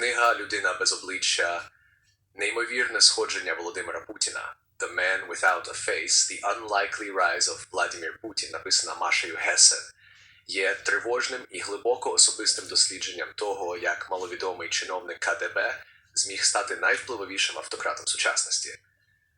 Книга Людина без обличчя, неймовірне сходження Володимира Путіна. The Man Without a Face, The Unlikely Rise of Vladimir Putin, написана Машею Гесен, є тривожним і глибоко особистим дослідженням того, як маловідомий чиновник КДБ зміг стати найвпливовішим автократом сучасності.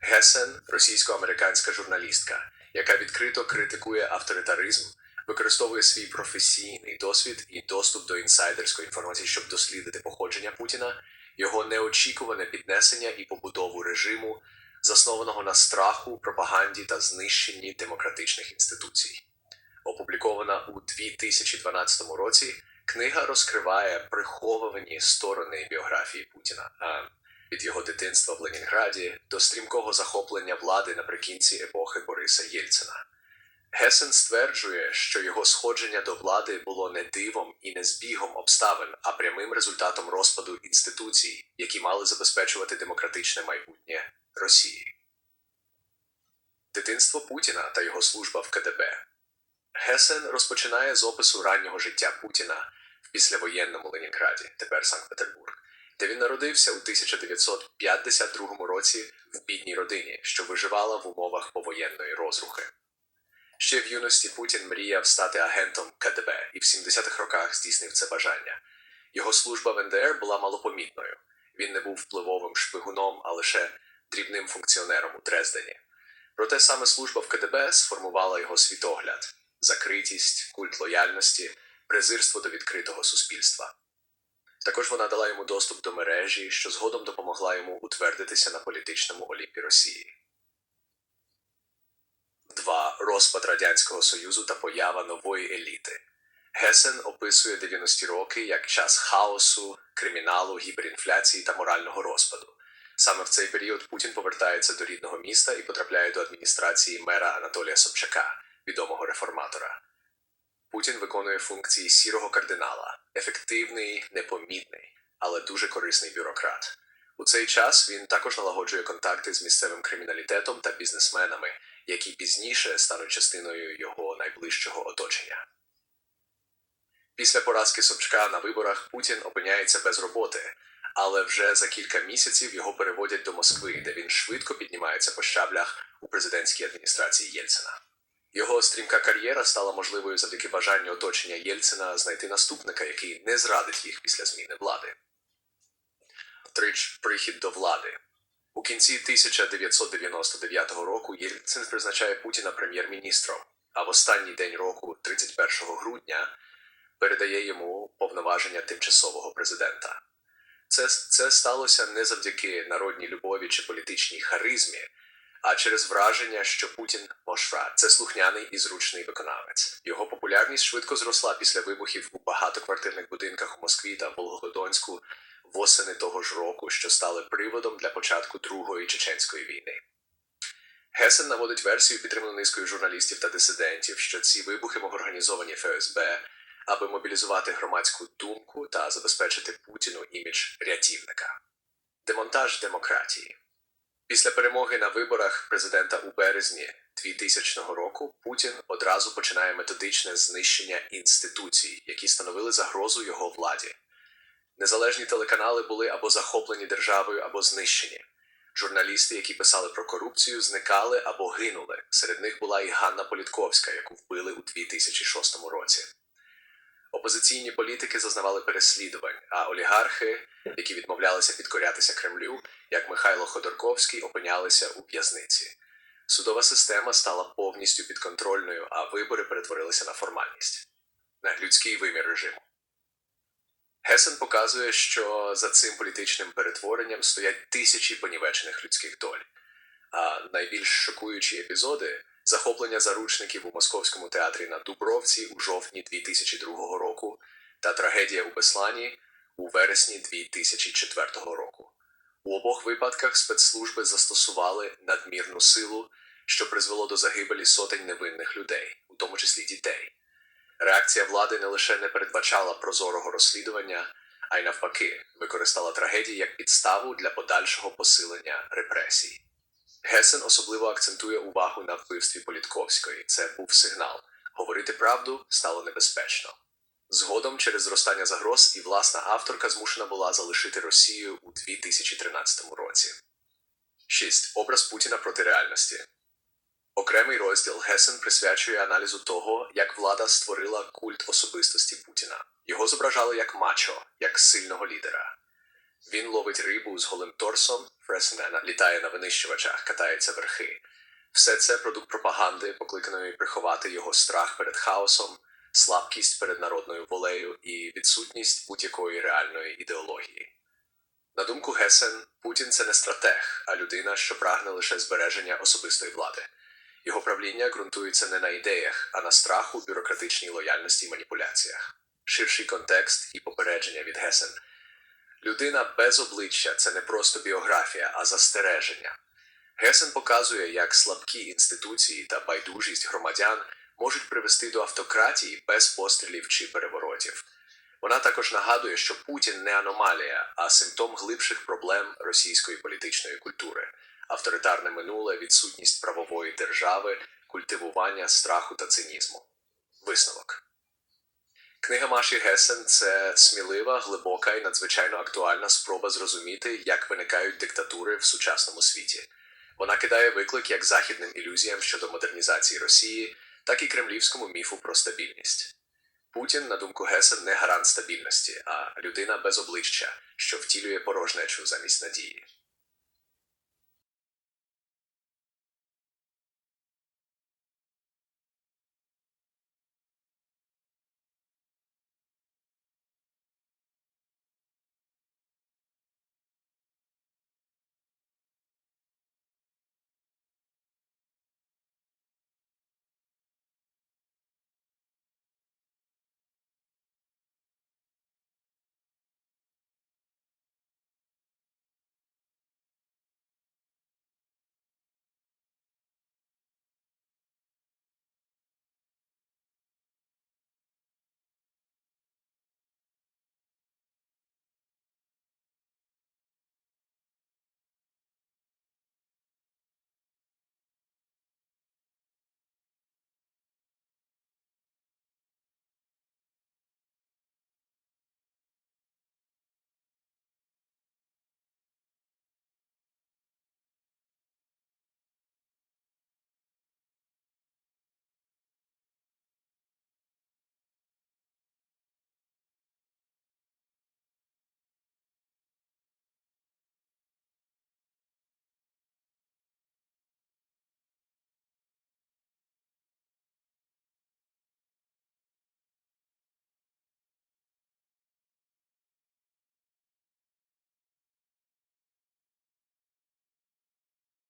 Гесен російсько-американська журналістка, яка відкрито критикує авторитаризм, використовує свій професійний досвід і доступ до інсайдерської інформації, щоб дослідити походження Путіна, його неочікуване піднесення і побудову режиму, заснованого на страху, пропаганді та знищенні демократичних інституцій. Опублікована у 2012 році, книга розкриває приховані сторони біографії Путіна. Від його дитинства в Ленінграді до стрімкого захоплення влади наприкінці епохи Бориса Єльцина. Гесен стверджує, що його сходження до влади було не дивом і не збігом обставин, а прямим результатом розпаду інституцій, які мали забезпечувати демократичне майбутнє Росії. Дитинство Путіна та його служба в КДБ. Гесен розпочинає з опису раннього життя Путіна в післявоєнному Ленінграді, тепер Санкт-Петербург, де він народився у 1952 році в бідній родині, що виживала в умовах повоєнної розрухи. Ще в юності Путін мріяв стати агентом КДБ і в 70-х роках здійснив це бажання. Його служба в НДР була малопомітною. Він не був впливовим шпигуном, а лише дрібним функціонером у Дрездені. Проте саме служба в КДБ сформувала його світогляд, закритість, культ лояльності, презирство до відкритого суспільства. Також вона дала йому доступ до мережі, що згодом допомогла йому утвердитися на політичному олімпі Росії. 2. Розпад Радянського Союзу та поява нової еліти. Гесен описує 90-ті роки як час хаосу, криміналу, гіперінфляції та морального розпаду. Саме в цей період Путін повертається до рідного міста і потрапляє до адміністрації мера Анатолія Собчака, відомого реформатора. Путін виконує функції сірого кардинала, ефективний, непомітний, але дуже корисний бюрократ. У цей час він також налагоджує контакти з місцевим криміналітетом та бізнесменами, які пізніше стануть частиною його найближчого оточення. Після поразки Собчака на виборах Путін опиняється без роботи, але вже за кілька місяців його переводять до Москви, де він швидко піднімається по щаблях у президентській адміністрації Єльцина. Його стрімка кар'єра стала можливою завдяки бажанню оточення Єльцина знайти наступника, який не зрадить їх після зміни влади. Трич прихід до влади. У кінці 1999 року Єльцин призначає Путіна прем'єр-міністром, а в останній день року, 31 грудня, передає йому повноваження тимчасового президента. Це, це сталося не завдяки народній любові чи політичній харизмі, а через враження, що Путін Мошра це слухняний і зручний виконавець. Його популярність швидко зросла після вибухів у багатоквартирних будинках у Москві та Волгодонську восени того ж року, що стали приводом для початку Другої чеченської війни. Гесен наводить версію, підтриману низкою журналістів та дисидентів, що ці вибухи були організовані ФСБ, аби мобілізувати громадську думку та забезпечити Путіну імідж рятівника. Демонтаж демократії. Після перемоги на виборах президента у березні 2000 року Путін одразу починає методичне знищення інституцій, які становили загрозу його владі. Незалежні телеканали були або захоплені державою, або знищені. Журналісти, які писали про корупцію, зникали або гинули. Серед них була і Ганна Політковська, яку вбили у 2006 році. Опозиційні політики зазнавали переслідувань, а олігархи, які відмовлялися підкорятися Кремлю, як Михайло Ходорковський, опинялися у в'язниці. Судова система стала повністю підконтрольною, а вибори перетворилися на формальність, на людський вимір режиму. Гесен показує, що за цим політичним перетворенням стоять тисячі понівечених людських доль. А найбільш шокуючі епізоди захоплення заручників у Московському театрі на Дубровці у жовтні 2002 року та трагедія у Беслані у вересні 2004 року. У обох випадках спецслужби застосували надмірну силу, що призвело до загибелі сотень невинних людей, у тому числі дітей. Реакція влади не лише не передбачала прозорого розслідування, а й навпаки, використала трагедії як підставу для подальшого посилення репресій. Гесен особливо акцентує увагу на вбивстві Політковської. Це був сигнал. Говорити правду стало небезпечно. Згодом, через зростання загроз, і власна авторка змушена була залишити Росію у 2013 році. 6. Образ Путіна проти реальності. Окремий розділ Гесен присвячує аналізу того, як влада створила культ особистості Путіна. Його зображали як мачо, як сильного лідера. Він ловить рибу з голим торсом, Фресмена літає на винищувачах, катається верхи. Все це продукт пропаганди, покликаної приховати його страх перед хаосом, слабкість перед народною волею і відсутність будь-якої реальної ідеології. На думку Гесен, Путін це не стратег, а людина, що прагне лише збереження особистої влади. Його правління ґрунтується не на ідеях, а на страху, бюрократичній лояльності і маніпуляціях. Ширший контекст і попередження від Гесен. Людина без обличчя це не просто біографія, а застереження. Гесен показує, як слабкі інституції та байдужість громадян можуть привести до автократії без пострілів чи переворотів. Вона також нагадує, що Путін не аномалія, а симптом глибших проблем російської політичної культури, авторитарне минуле, відсутність правової держави, культивування страху та цинізму. Висновок. Книга Маші Гесен це смілива, глибока і надзвичайно актуальна спроба зрозуміти, як виникають диктатури в сучасному світі. Вона кидає виклик як західним ілюзіям щодо модернізації Росії, так і кремлівському міфу про стабільність. Путін, на думку Гесен, не гарант стабільності, а людина без обличчя, що втілює порожнечу замість надії.